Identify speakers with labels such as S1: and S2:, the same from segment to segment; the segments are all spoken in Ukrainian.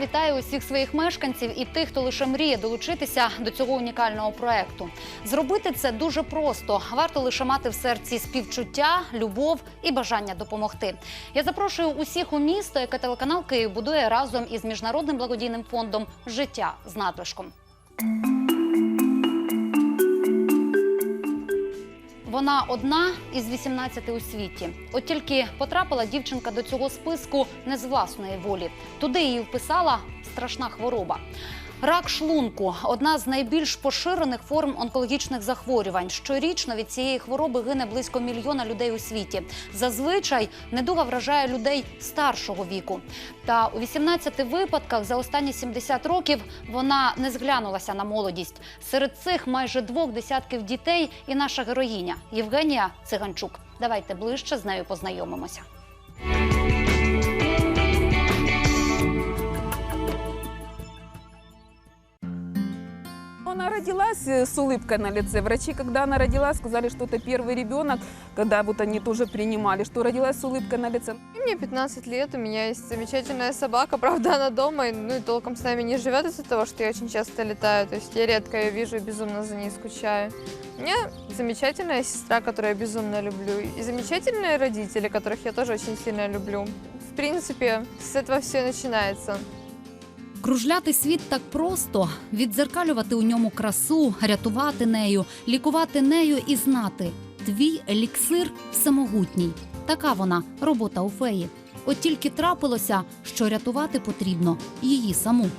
S1: вітаю усіх своїх мешканців і тих, хто лише мріє долучитися до цього унікального проекту. Зробити це дуже просто. Варто лише мати в серці співчуття, любов і бажання допомогти. Я запрошую усіх у місто, яке телеканал Київ будує разом із міжнародним благодійним фондом Життя з надлишком. Вона одна із 18 у світі. От тільки потрапила дівчинка до цього списку не з власної волі. Туди її вписала страшна хвороба. Рак шлунку одна з найбільш поширених форм онкологічних захворювань. Щорічно від цієї хвороби гине близько мільйона людей у світі. Зазвичай недуга вражає людей старшого віку. Та у 18 випадках за останні 70 років вона не зглянулася на молодість. Серед цих майже двох десятків дітей і наша героїня Євгенія Циганчук. Давайте ближче з нею познайомимося.
S2: Она родилась э, с улыбкой на лице. Врачи, когда она родилась, сказали, что это первый ребенок, когда вот они тоже принимали, что родилась с улыбкой на лице.
S3: Мне 15 лет, у меня есть замечательная собака, правда, она дома, ну и толком с нами не живет из-за того, что я очень часто летаю, то есть я редко ее вижу и безумно за ней скучаю. У меня замечательная сестра, которую я безумно люблю, и замечательные родители, которых я тоже очень сильно люблю. В принципе, с этого все начинается.
S1: Кружляти світ так просто віддзеркалювати у ньому красу, рятувати нею, лікувати нею і знати. Твій еліксир всемогутній. Така вона робота у феї. От тільки трапилося, що рятувати потрібно її саму.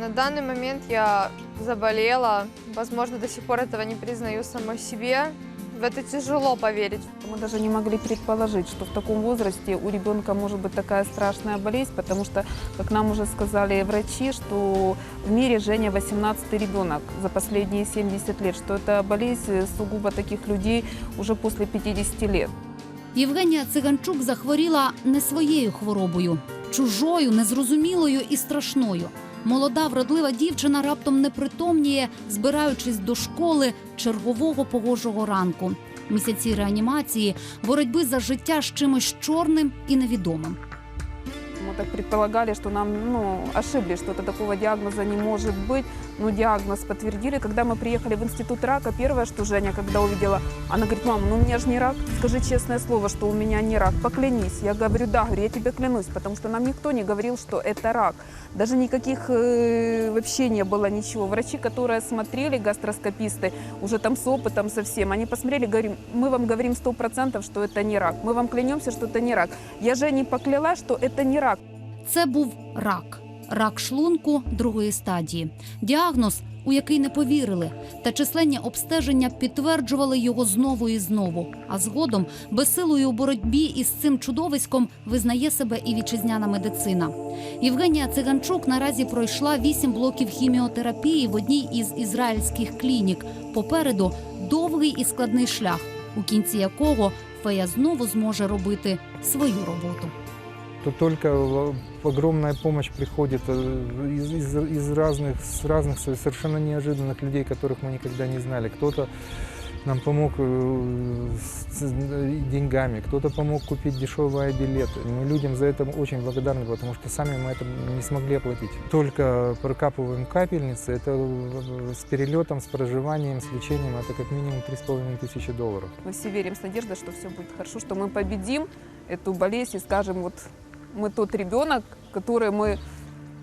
S3: На данный момент я заболела, возможно, до сих пор этого не признаю самой себе. В это тяжело поверить.
S2: Мы даже не могли предположить, что в таком возрасте у ребенка может быть такая страшная болезнь, потому что, как нам уже сказали врачи, что в мире Женя 18 ребенок за последние 70 лет, что это болезнь сугубо таких людей уже после 50 лет.
S1: Євгенія Циганчук захворіла не своєю хворобою, чужою, незрозумілою і страшною. Молода вродлива дівчина раптом непритомніє, збираючись до школи чергового погожого ранку. Місяці реанімації, боротьби за життя з чимось чорним і невідомим.
S2: Мы так предполагали, что нам ну, ошиблись, что это такого диагноза не может быть. Но диагноз подтвердили. Когда мы приехали в институт рака, первое, что Женя, когда увидела, она говорит, мама, ну у меня же не рак. Скажи честное слово, что у меня не рак. Поклянись. Я говорю, да, говорю, я тебе клянусь, потому что нам никто не говорил, что это рак. Даже никаких э, вообще не было ничего. Врачи, которые смотрели, гастроскописты, уже там с опытом совсем, они посмотрели, говорим, мы вам говорим сто процентов, что это не рак. Мы вам клянемся, что это не рак. Я Жене покляла, что это не рак.
S1: Це був рак, рак шлунку другої стадії. Діагноз, у який не повірили, та численні обстеження підтверджували його знову і знову. А згодом безсилою у боротьбі із цим чудовиськом визнає себе і вітчизняна медицина. Євгенія Циганчук наразі пройшла вісім блоків хіміотерапії в одній із ізраїльських клінік. Попереду довгий і складний шлях, у кінці якого фея знову зможе робити свою роботу
S4: то только в- огромная помощь приходит э, из, из- из разных, с разных совершенно неожиданных людей, которых мы никогда не знали. Кто-то нам помог э, с э, деньгами, кто-то помог купить дешевые билеты. Мы людям за это очень благодарны, потому что сами мы это не смогли оплатить. Только прокапываем капельницы, это э, с перелетом, с проживанием, с лечением, это как минимум 3,5 тысячи долларов.
S2: Мы все верим с надеждой, что все будет хорошо, что мы победим эту болезнь и скажем, вот мы тот ребенок, который мы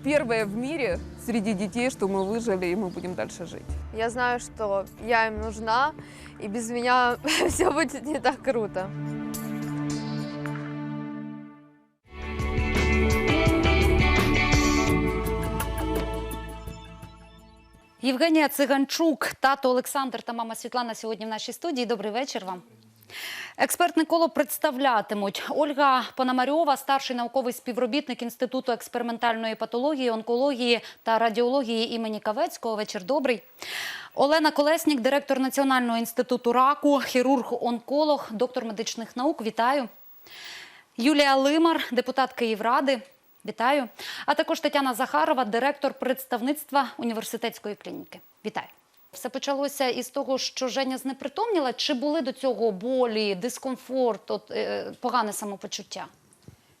S2: первые в мире среди детей, что мы выжили, и мы будем дальше жить.
S3: Я знаю, что я им нужна, и без меня все будет не так круто.
S1: Євгенія Циганчук, тато Олександр та мама Світлана сьогодні в нашій студії. Добрий вечір вам. Експертне коло представлятимуть Ольга Пономарьова, старший науковий співробітник Інституту експериментальної патології, онкології та радіології імені Кавецького. Вечір добрий. Олена Колеснік, директор Національного інституту раку, хірург-онколог, доктор медичних наук. Вітаю. Юлія Лимар, депутат Київради. Вітаю. А також Тетяна Захарова, директор представництва університетської клініки. Вітаю. Все почалося із того, що Женя знепритомніла. Чи були до цього болі, дискомфорт, от, е, погане самопочуття?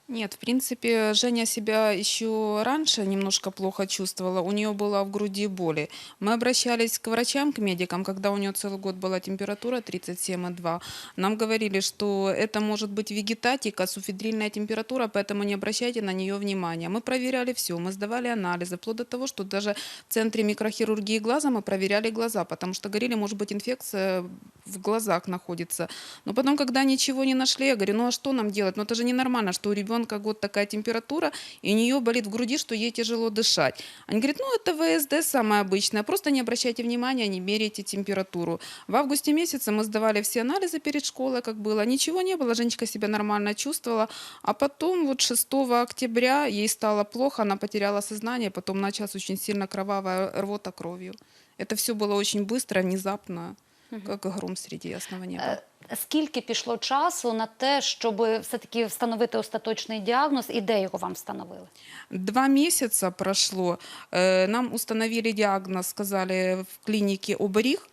S5: Нет, в принципе, Женя себя еще раньше немножко плохо чувствовала. У нее была в груди боли. Мы обращались к врачам, к медикам, когда у нее целый год была температура 37,2. Нам говорили, что это может быть вегетатика, суфидрильная температура, поэтому не обращайте на нее внимания. Мы проверяли все, мы сдавали анализы, вплоть до того, что даже в центре микрохирургии глаза мы проверяли глаза, потому что говорили, может быть, инфекция в глазах находится. Но потом, когда ничего не нашли, я говорю, ну а что нам делать? Ну это же ненормально, что у ребенка год такая температура, и у нее болит в груди, что ей тяжело дышать. Они говорят, ну это ВСД самое обычное, просто не обращайте внимания, не меряйте температуру. В августе месяце мы сдавали все анализы перед школой, как было. Ничего не было, Женечка себя нормально чувствовала. А потом вот 6 октября ей стало плохо, она потеряла сознание, потом началась очень сильно кровавая рвота кровью. Это все было очень быстро, внезапно, как гром среди ясного неба.
S1: Е, Скільки пішло часу на те, щоб все-таки встановити остаточний діагноз і де його вам встановили?
S5: Два месяца прошло. Э, Нам установили диагноз, сказали в клинике Оберіг,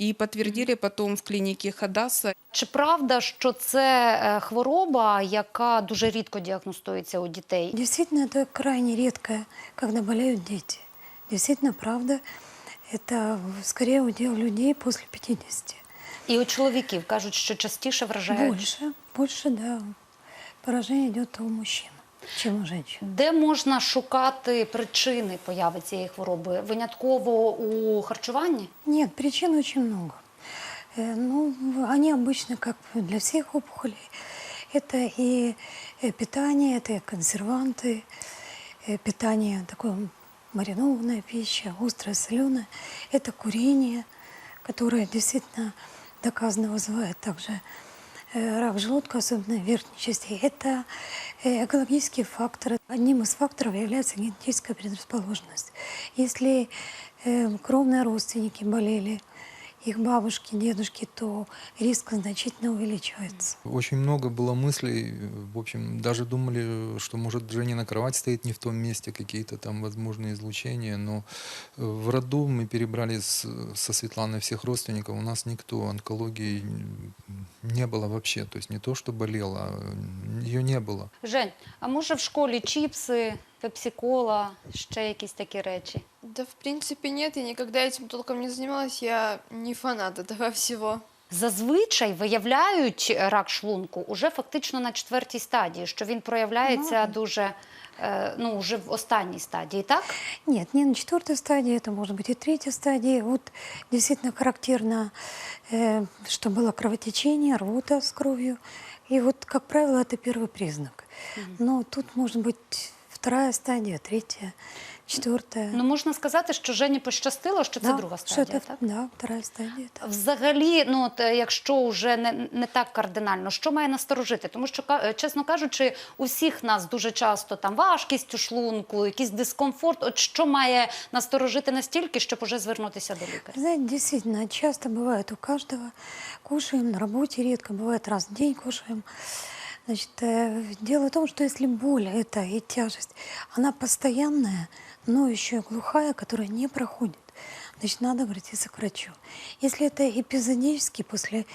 S5: и подтвердили потом в клинике Хадаса.
S1: Чи правда, що це е, хвороба, яка дуже рідко діагностується у дітей?
S6: Действительно, это крайне редко, когда болеют дети. Действительно, правда, это скорее удел людей после 50.
S1: І у чоловіків кажуть, що частіше вражають.
S6: Больше, больше, да, поражение идет у мужчин, чем у женщин.
S1: Де можна шукати причини появи цієї хвороби? Винятково у харчуванні?
S6: Нет, причин очень много. Э, Ну, они обычно, как для всех опухолей, это и э, питание, это и консерванты, э, питание такое маринованная пища, острая, соленая, это курение, которое действительно доказано вызывает также э, рак желудка, особенно верхней части. Это э, экологические факторы. Одним из факторов является генетическая предрасположенность. Если э, кровные родственники болели, их бабушки, дедушки, то риск значительно увеличивается.
S4: Очень много было мыслей, в общем, даже думали, что, может, Женя кровать стоит не в том месте, какие-то там возможные излучения, но э, в роду мы перебрали с- со Светланой всех родственников, у нас никто онкологии не было вообще, то есть не то, что болела, ее не было.
S1: Жень, а може в школі чіпси, пепсі-кола, ще якісь такі речі?
S3: Да, в принципе, нет, я никогда этим толком не занималась, я не фанат этого всего.
S1: Зазвичай виявляють рак шлунку уже фактично на четвертій стадії, що він проявляється дуже е, ну, вже в останній стадії, так?
S6: Нет, не на четвертой стадии, это может быть и третья стадия. Вот действительно характерно, э, что было кровотечение, рвота с кровью. И вот, как правило, это первый признак. Но тут может быть вторая стадия, третья, четвертая.
S1: Ну можна сказати, що Жені пощастило, що це
S6: Да,
S1: друга
S6: что
S1: стадія,
S6: это,
S1: так?
S6: Да, вторая стадия. да.
S1: Взагалі, ну от е, якщо вже не, не так кардинально, що має насторожити? Тому що, ка- е, чесно кажучи, у всіх нас дуже часто там важкість у шлунку, якийсь дискомфорт. От що має насторожити настільки, щоб уже звернутися до лікаря?
S6: Вы Знаете, действительно, часто бывает у каждого. Кушаем на работе редко, бывает раз в день кушаем. Значит, э, дело в том, что если боль это и тяжесть, она постоянная, но еще и глухая, которая не проходит, значит, надо обратиться к врачу. Если это эпизодически после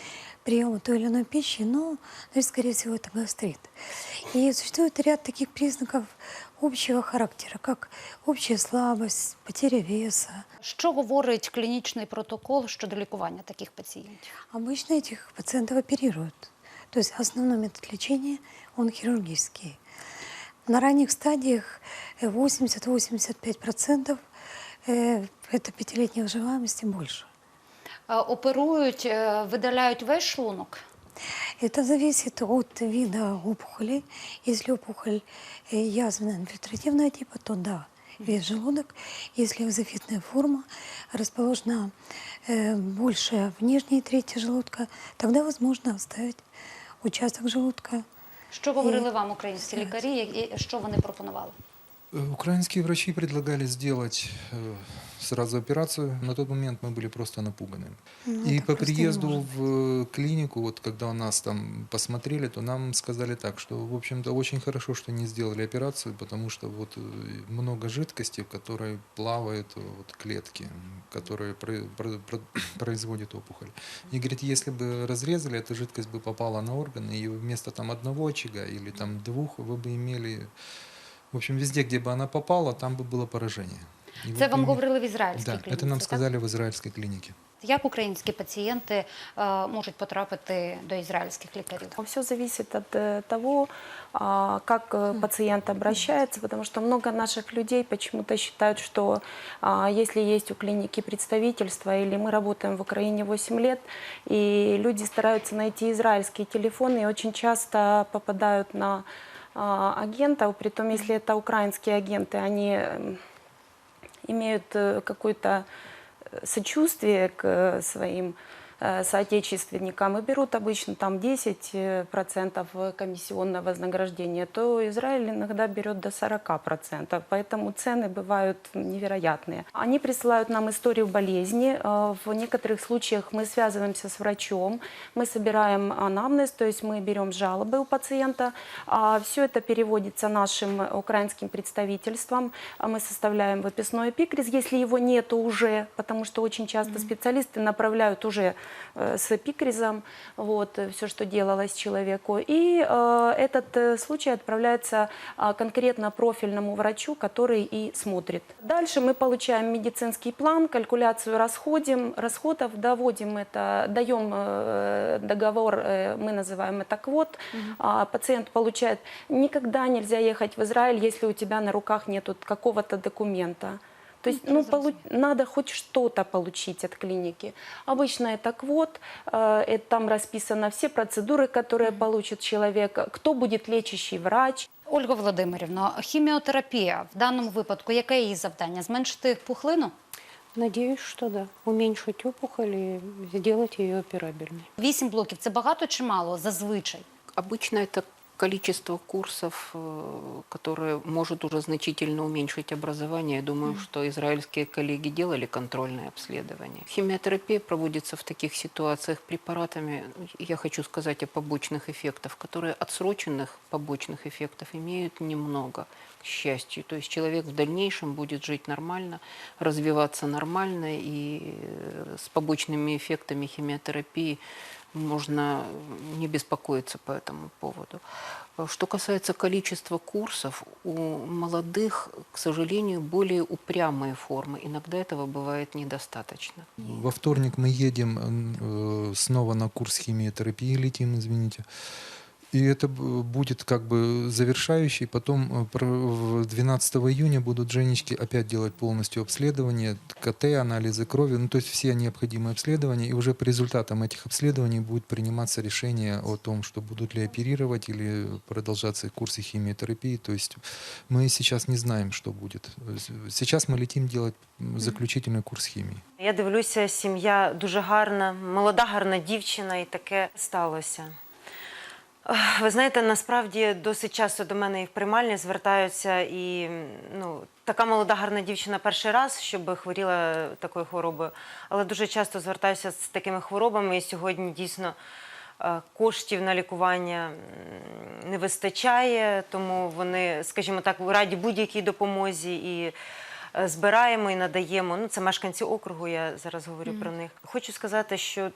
S6: приема той или иной пищи, ну, значит, скорее всего, это гастрит. И существует ряд таких признаков общего характера, как общая слабость, потеря веса,
S1: Що говорить клінічний протокол щодо лікування таких пацієнтів?
S6: Обычно этих пациентов оперируют. То есть основной метод лечения, он хирургический. На ранних стадиях э, 80-85% э, это пятилетней выживаемости больше.
S1: Е, Оперують, е, видаляють весь шлунок.
S6: Это зависит от вида опухоли. Если опухоль э, язвенно-инфильтративного типа, то да, весь желудок. Если экзофитная форма расположена э, больше в нижней трети желудка, тогда возможно оставить участок желудка.
S1: Що говорили вам українські лікарі, і і що вони пропонували?
S4: Украинские врачи предлагали сделать э, сразу операцию. На тот момент мы были просто напуганы.
S6: Ну,
S4: И по приезду в клинику, вот когда у нас там посмотрели, то нам сказали так, что, в общем-то, очень хорошо, что не сделали операцию, потому что вот э, много жидкости, в которой плавают э, вот клетки, которые про- про- про- производят опухоль. И говорит, если бы разрезали, эта жидкость бы попала на органы, и вместо там одного очага или там двух вы бы имели, в общем, везде, где бы она попала, там бы было поражение. И вы
S1: Це
S4: бы
S1: вам
S4: име-
S1: говорили в ізраїльській
S4: Да,
S1: клініці?
S4: это нам
S1: так?
S4: сказали в израильской клинике.
S1: Як українські пацієнти е, можуть потрапити до ізраїльських лікарів?
S7: Все зависит от э, того, а, как э, пациент обращается, потому что много наших людей почему-то считают, что а, если есть у клиники представительство, или мы работаем в Украине 8 лет, и люди стараются найти израильские телефоны и очень часто попадают на а, агентов, притом если это украинские агенты, они м, имеют э, какое-то э, сочувствие к э, своим э, соотечественникам и берут обычно там 10% комиссионное вознаграждение, то Израиль иногда берет до 40%, поэтому цены бывают невероятные. Они присылают нам историю болезни, э, в некоторых случаях мы связываемся с врачом, мы собираем анамнез, то есть мы берем жалобы у пациента, все это переводится нашим украинским представительством, а мы составляем выписной эпикриз, если его нет уже, потому что очень часто специалисты направляют уже э, с эпикризом вот, все, что делалось человеку. И э, этот э, случай отправляется а, конкретно профильному врачу, который и смотрит. Дальше мы получаем медицинский план, калькуляцию расходим, расходов, доводим это, даем э, договор, э, мы называем это квот. А, Пациент получает, никогда нельзя ехать в Израиль, если у тебя на руках нет какого-то документа. То есть ну, полу- надо хоть что-то получить от клиники. Обычно это квот, э, это там расписано все процедуры, которые получит человек, кто будет лечащий врач,
S1: Ольга Володимирівна, хіміотерапія в даному випадку, яке її завдання? Зменшити пухлину?
S8: Надеюсь, что да. Уменьшить опухоль и сделать ее операбельной.
S1: Вісім блоків це багато чи мало зазвичай?
S8: Обычно это количество курсов, э, которое может уже значительно уменьшить образование. Я думаю, что израильские коллеги делали контрольное обследование. Химиотерапия проводится в таких ситуациях препаратами, я хочу сказать о побочных эффектах, которые отсроченных побочных эффектов имеют немного, к счастью. То есть человек в дальнейшем будет жить нормально, развиваться нормально, и э, с побочными эффектами химиотерапии можно не беспокоиться по этому поводу. Что касается количества курсов, у молодых, к сожалению, более упрямые формы. Иногда этого бывает недостаточно.
S4: Во вторник мы едем э, снова на курс химиотерапии, летим, извините. И это б- будет как бы завершающий. Потом э, про- в 12 июня будут Женечки опять делать полностью обследование, КТ, анализы крови, ну то есть все необходимые обследования. И уже по результатам этих обследований будет приниматься решение о том, что будут ли оперировать или продолжаться курсы химиотерапии. То есть мы сейчас не знаем, что будет. Сейчас мы летим делать м, заключительный курс химии.
S9: Я дивлюся, сім'я дуже гарна, молода, гарна дівчина, і таке сталося. Ви знаєте, насправді досить часто до мене і в приймальні звертаються, і ну, така молода, гарна дівчина перший раз, щоб хворіла такою хворобою, але дуже часто звертаюся з такими хворобами, і сьогодні дійсно е, коштів на лікування не вистачає, тому вони, скажімо так, раді будь-якій допомозі і е, збираємо і надаємо. Ну, це мешканці округу, я зараз говорю про них. Хочу сказати, що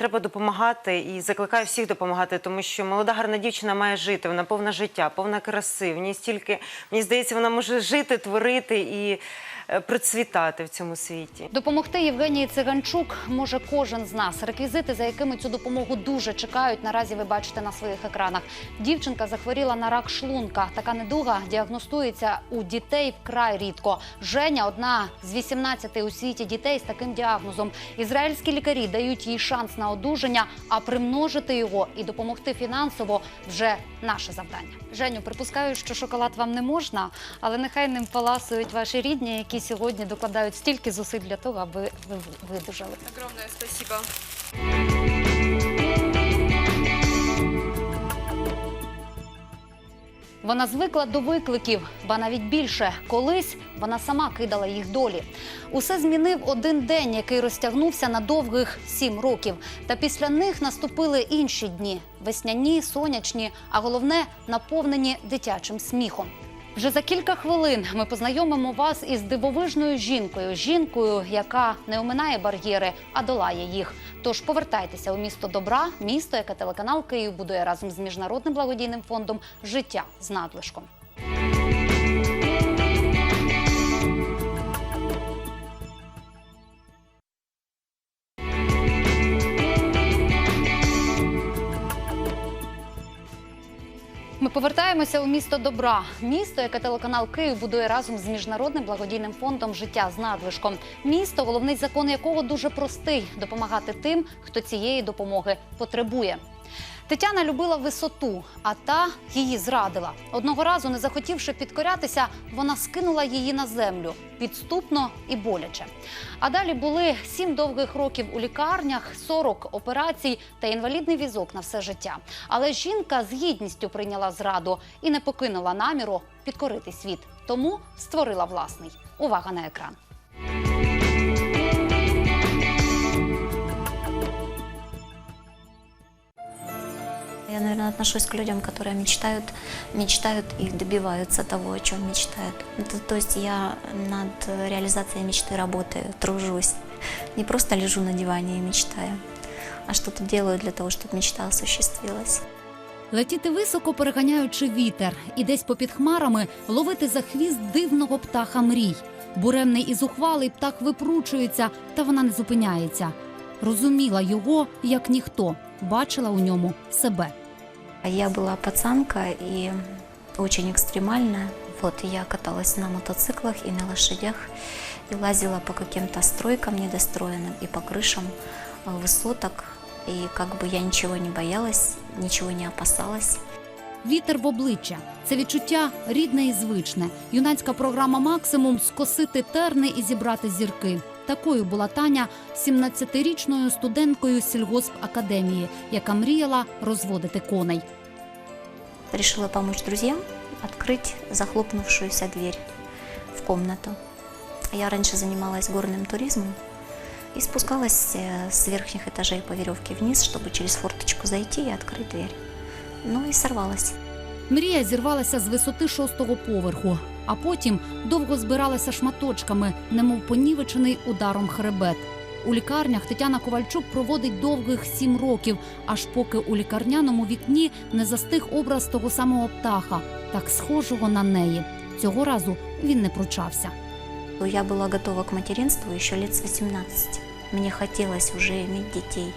S9: треба допомагати і закликаю всіх допомагати, тому що молода гарна дівчина має жити, вона повна життя, повна краси. В ній стільки, мені здається, вона може жити, творити і е, процвітати в цьому світі.
S1: Допомогти Євгенії Циганчук може кожен з нас. Реквізити, за якими цю допомогу дуже чекають, наразі ви бачите на своїх екранах. Дівчинка захворіла на рак шлунка. Така недуга діагностується у дітей вкрай рідко. Женя одна з 18 у світі дітей з таким діагнозом. Ізраїльські лікарі дають їй шанс на одужання, а примножити його і допомогти фінансово вже наше завдання. Женю, припускаю, що шоколад вам не можна, але нехай ним паласують ваші рідні, які сьогодні докладають стільки зусиль для того, аби ви видужали.
S3: Огромне спасибо.
S1: Вона звикла до викликів, ба навіть більше. Колись вона сама кидала їх долі. Усе змінив один день, який розтягнувся на довгих сім років. Та після них наступили інші дні: весняні, сонячні, а головне наповнені дитячим сміхом. Вже за кілька хвилин ми познайомимо вас із дивовижною жінкою, жінкою, яка не оминає бар'єри, а долає їх. Тож повертайтеся у місто добра, місто, яке телеканал Київ будує разом з міжнародним благодійним фондом Життя з надлишком. Повертаємося у місто добра, місто, яке телеканал Київ будує разом з міжнародним благодійним фондом Життя з надлишком. Місто, головний закон якого дуже простий допомагати тим, хто цієї допомоги потребує. Тетяна любила висоту, а та її зрадила. Одного разу, не захотівши підкорятися, вона скинула її на землю підступно і боляче. А далі були сім довгих років у лікарнях, 40 операцій та інвалідний візок на все життя. Але жінка з гідністю прийняла зраду і не покинула наміру підкорити світ. Тому створила власний. Увага на екран.
S10: Я, наверное, отношусь к людям, которые мечтают, мечтают и добиваются того, о чем мечтают. Это, то есть я над реализацией мечты работаю, тружусь. Не просто лежу на диване и мечтаю, а что-то делаю для того, чтобы мечта осуществилась.
S1: Летіти високо, переганяючи вітер, і десь попід хмарами ловити за хвіст дивного птаха мрій. Буремний і зухвалий птах випручується, та вона не зупиняється. Розуміла його як ніхто, бачила у ньому себе.
S10: Я была пацанка и очень экстремальная. Вот и я каталась на мотоциклах и на лошадях, и лазила по каким-то стройкам недостроенным и по крышам э, высоток. И как бы я ничего не боялась, ничего не опасалась.
S1: Вітер в обличчя це відчуття рідне і звичне. Юнацька програма Максимум скосити терни і зібрати зірки. Такою була Таня 17-річною студенткою сільгоспакадемії, яка мріяла розводити коней.
S10: Решила помочь друзьям открыть захлопнувшуюся дверь в комнату. Я раньше занималась горным туризмом и спускалась э, с верхних этажей по веревке вниз, чтобы через форточку зайти и открыть дверь. Ну и сорвалась.
S1: Мрія зірвалася з висоти шостого поверху, а потім довго збиралася шматочками, немов понівечений ударом хребет. У лікарнях Тетяна Ковальчук проводить довгих сім років, аж поки у лікарняному вікні не застиг образ того самого птаха, так схожого на неї. Цього разу він не пручався.
S10: Я была готова к материнству еще лет с 18. Мне хотелось уже иметь детей.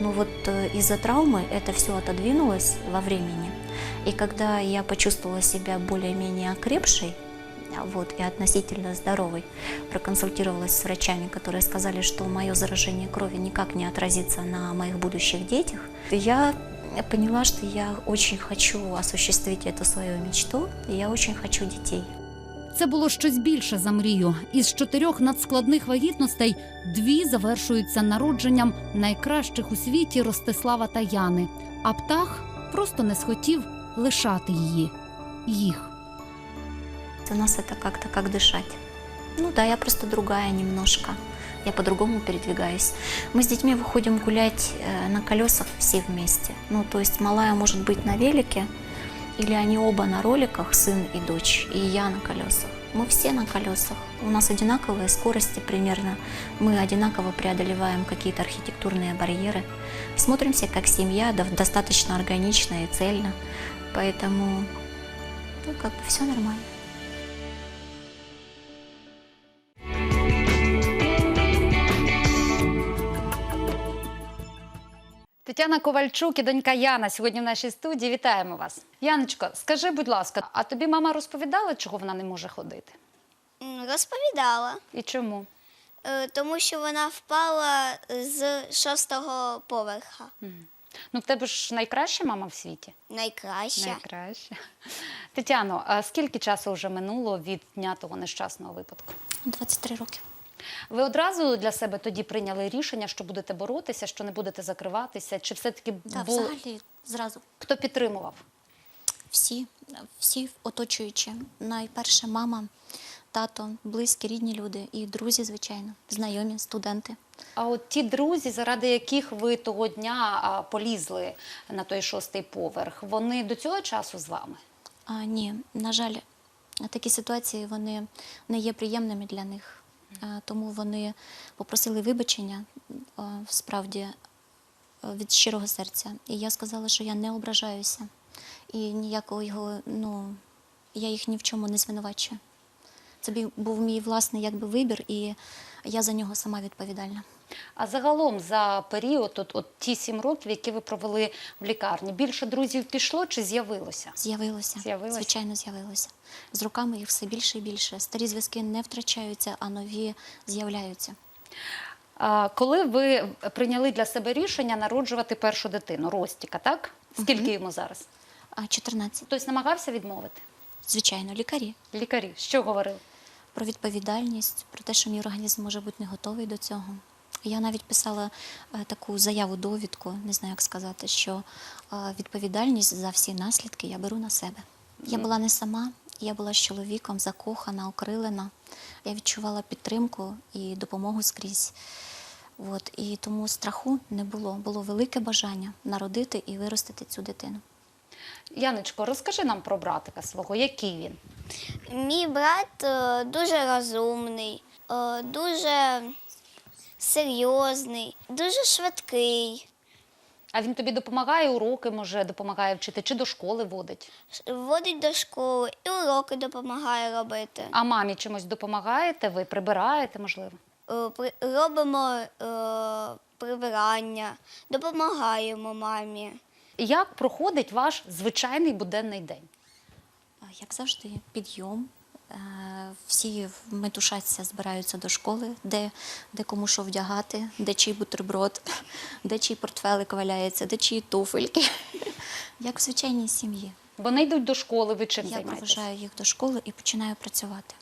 S10: Но вот э, из-за травмы это все отодвинулось во времени. И когда я почувствовала себя более-менее окрепшей, а вот, и относительно здоровой, проконсультировалась с врачами, которые сказали, что мое заражение крови никак не отразится на моих будущих детях, я поняла, что я очень хочу осуществить эту свою мечту, и я очень хочу детей.
S1: Це було щось більше за мрію. Із чотирьох надскладних вагітностей дві завершуються народженням найкращих у світі Ростислава та Яни. А птах просто не схотів лишати її. Їх.
S10: У нас это как-то как дышать. Ну да, я просто другая немножко. Я по-другому передвигаюсь. Мы с детьми выходим гулять э, на колесах все вместе. Ну, то есть малая может быть на велике, или они оба на роликах, сын и дочь, и я на колесах. Мы все на колесах. У нас одинаковые скорости примерно. Мы одинаково преодолеваем какие-то архитектурные барьеры. Смотримся как семья, достаточно органично и цельно. Поэтому, ну, как бы все нормально.
S1: Тетяна Ковальчук і донька Яна сьогодні в нашій студії. Вітаємо вас. Яночко, скажи, будь ласка, а тобі мама розповідала, чого вона не може ходити?
S11: Розповідала,
S1: І чому?
S11: е, тому що вона впала з шостого поверха.
S1: Ну, в тебе ж найкраща мама в світі?
S11: Найкраща.
S1: Найкраща. Тетяно, а скільки часу вже минуло від дня того нещасного випадку?
S10: 23 роки.
S1: Ви одразу для себе тоді прийняли рішення, що будете боротися, що не будете закриватися? Чи все-таки
S10: Да,
S1: був
S10: взагалі зразу.
S1: хто підтримував?
S10: всі, всі оточуючі. Найперше мама, тато, близькі, рідні люди і друзі, звичайно, знайомі, студенти.
S1: А от ті друзі, заради яких ви того дня полізли на той шостий поверх, вони до цього часу з вами?
S10: А, ні, на жаль, такі ситуації вони не є приємними для них. А, тому вони попросили вибачення справді від щирого серця. І я сказала, що я не ображаюся. І ніякого його, ну, я їх ні в чому не звинувачую. Це був мій власний якби, вибір, і я за нього сама відповідальна.
S1: А загалом за період, от, от ті сім років, які ви провели в лікарні, більше друзів пішло чи з'явилося?
S10: З'явилося. Звичайно, з'явилося. З роками їх все більше і більше. Старі зв'язки не втрачаються, а нові з'являються.
S1: А, коли ви прийняли для себе рішення народжувати першу дитину, Ростіка, так? Скільки йому зараз?
S10: А 14.
S1: Хтось намагався відмовити?
S10: Звичайно, лікарі.
S1: Лікарі, що говорили?
S10: Про відповідальність, про те, що мій організм може бути не готовий до цього. Я навіть писала е, таку заяву довідку, не знаю, як сказати, що е, відповідальність за всі наслідки я беру на себе. Я була не сама, я була з чоловіком, закохана, окрилена. Я відчувала підтримку і допомогу скрізь. От, і тому страху не було. Було велике бажання народити і виростити цю дитину.
S1: Яночко, розкажи нам про братика свого, який він?
S11: Мій брат е, дуже розумний, е, дуже серйозний, дуже швидкий,
S1: А він тобі допомагає уроки, може, допомагає вчити, чи до школи водить?
S11: ш- водить до школи і уроки допомагає робити.
S1: А мамі чимось допомагаєте? Ви прибираєте, можливо?
S11: Е, при- Робимо е, прибирання, допомагаємо мамі.
S1: Як проходить ваш звичайний буденний день?
S10: Як завжди, підйом. Е, Всі метушаться, збираються до школи, де, де кому що вдягати, де чий бутерброд, де чий портфелик валяється, де чиї туфельки. Як в звичайній сім'ї.
S1: Вони йдуть до школи, ви чим
S10: Я
S1: займаєтесь?
S10: проважаю їх до школи і починаю працювати.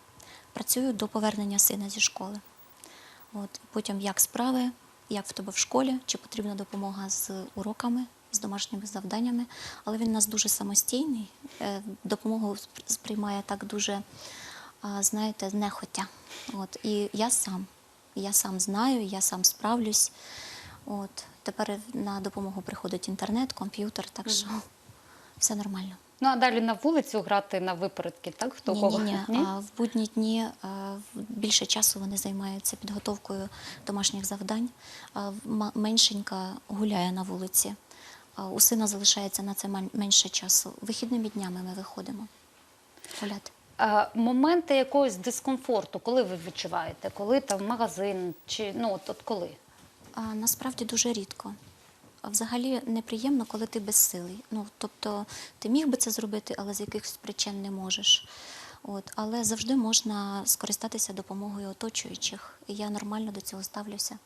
S10: Працюю до повернення сина зі школи. От, потім як справи, як в тебе в школі, чи потрібна допомога з уроками, з домашніми завданнями. Але він у нас дуже самостійний, е, допомогу сприймає так дуже, знаєте, нехотя. От, і я сам. Я сам знаю, я сам справлюсь. От, тепер на допомогу приходить інтернет, комп'ютер, так що все нормально.
S1: Ну а далі на вулицю грати на випередки, так? Хто
S10: ні,
S1: кого?
S10: ні, ні. А в будні дні більше часу вони займаються підготовкою домашніх завдань. Меншенька гуляє на вулиці. У сина залишається на це менше часу. Вихідними днями ми виходимо гуляти.
S1: Моменти якогось дискомфорту, коли ви відчуваєте? Коли там магазин чи ну от, от коли?
S10: А насправді дуже рідко. Взагалі неприємно, коли ти безсилий. Ну, тобто ти міг би це зробити, але з якихось причин не можеш. От, але завжди можна скористатися допомогою оточуючих. І я нормально до цього ставлюся.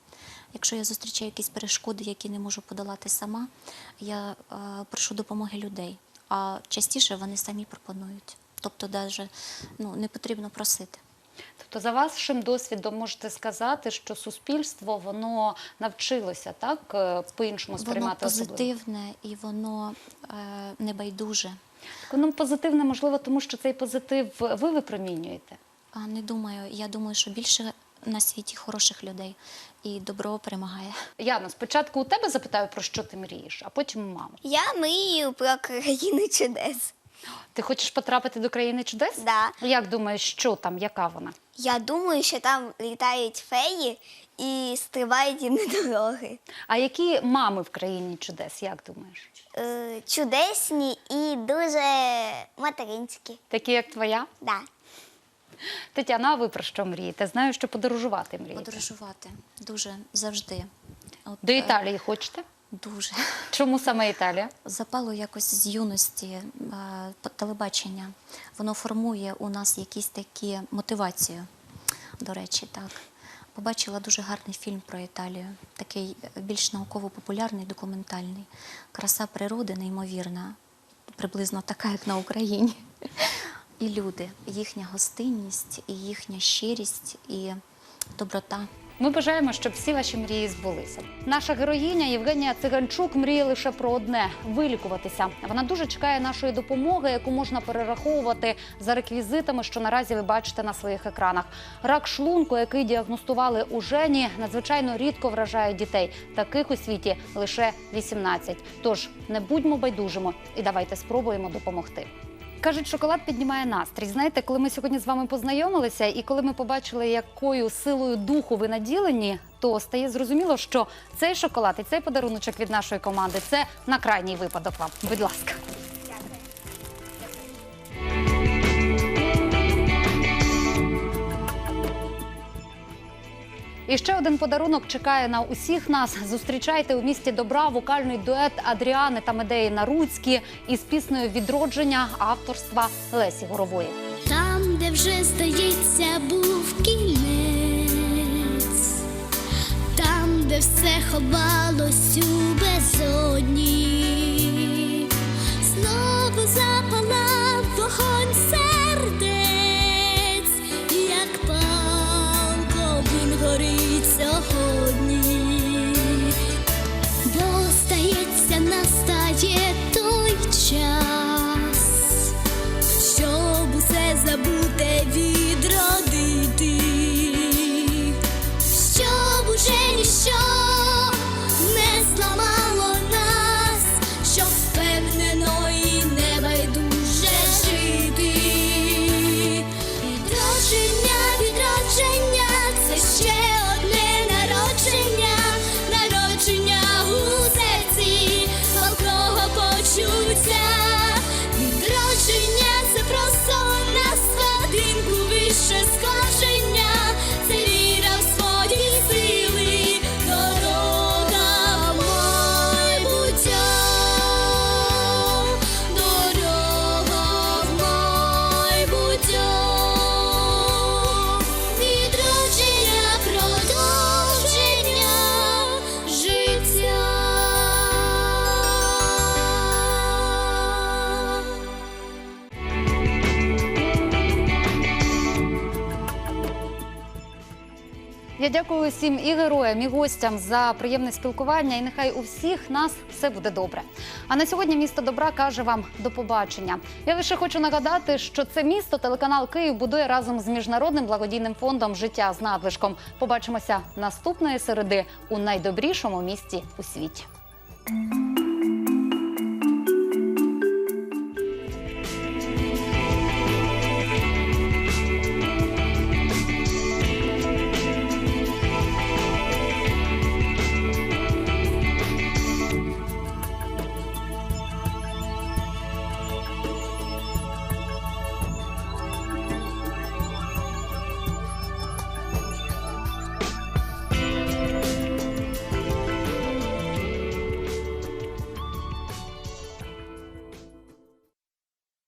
S10: Якщо я зустрічаю якісь перешкоди, які не можу подолати сама, я е, прошу допомоги людей. А частіше вони самі пропонують. Тобто, навіть ну, не потрібно просити.
S1: Тобто, за вашим досвідом можете сказати, що суспільство воно навчилося так е, по-іншому
S10: Воно
S1: сприймати особливо?
S10: позитивне і воно е, небайдуже.
S1: Воно позитивне, можливо, тому що цей позитив ви випромінюєте.
S10: А не думаю. Я думаю, що більше на світі хороших людей і добро перемагає.
S1: Яна, спочатку у тебе запитаю, про що ти мрієш, а потім у мами.
S11: Я мрію про країну чудес.
S1: Ти хочеш потрапити до країни чудес?
S11: Да.
S1: Як думаєш, що там, яка вона?
S11: Я думаю, що там літають феї і стрибають їм на дороги.
S1: А які мами в країні чудес, як думаєш?
S11: Е, чудесні і дуже материнські.
S1: Такі, як твоя?
S11: Да.
S1: Тетяна, а ви про що мрієте? Знаю, що подорожувати мрієте.
S10: Подорожувати дуже завжди. От,
S1: До
S10: е,
S1: Італії хочете?
S10: Дуже.
S1: Чому саме Італія?
S10: Запало якось з юності е, телебачення. Воно формує у нас якісь такі мотивацію, до речі, так. Побачила дуже гарний фільм про Італію, такий е, більш науково-популярний, документальний. Краса природи неймовірна, приблизно така, як на Україні. І люди, їхня гостинність, і їхня щирість, і доброта.
S1: Ми бажаємо, щоб всі ваші мрії збулися. Наша героїня Євгенія Циганчук мріє лише про одне вилікуватися. Вона дуже чекає нашої допомоги, яку можна перераховувати за реквізитами, що наразі ви бачите на своїх екранах. Рак шлунку, який діагностували у Жені, надзвичайно рідко вражає дітей. Таких у світі лише 18. Тож не будьмо байдужими і давайте спробуємо допомогти. Кажуть, шоколад піднімає настрій. Знаєте, коли ми сьогодні з вами познайомилися, і коли ми побачили, якою силою духу ви наділені, то стає зрозуміло, що цей шоколад і цей подаруночок від нашої команди це на крайній випадок вам. Будь ласка. І ще один подарунок чекає на усіх нас. Зустрічайте у місті добра вокальний дует Адріани та Медеї Наруцькі із піснею Відродження авторства Лесі Горової.
S12: Там, де вже здається, був кінець, там, де все ховалось у безодні, знову запалав вогонь
S1: дякую усім і героям, і гостям за приємне спілкування. І нехай у всіх нас все буде добре. А на сьогодні місто добра каже вам до побачення. Я лише хочу нагадати, що це місто телеканал Київ будує разом з міжнародним благодійним фондом Життя з надлишком. Побачимося наступної середи у найдобрішому місті у світі.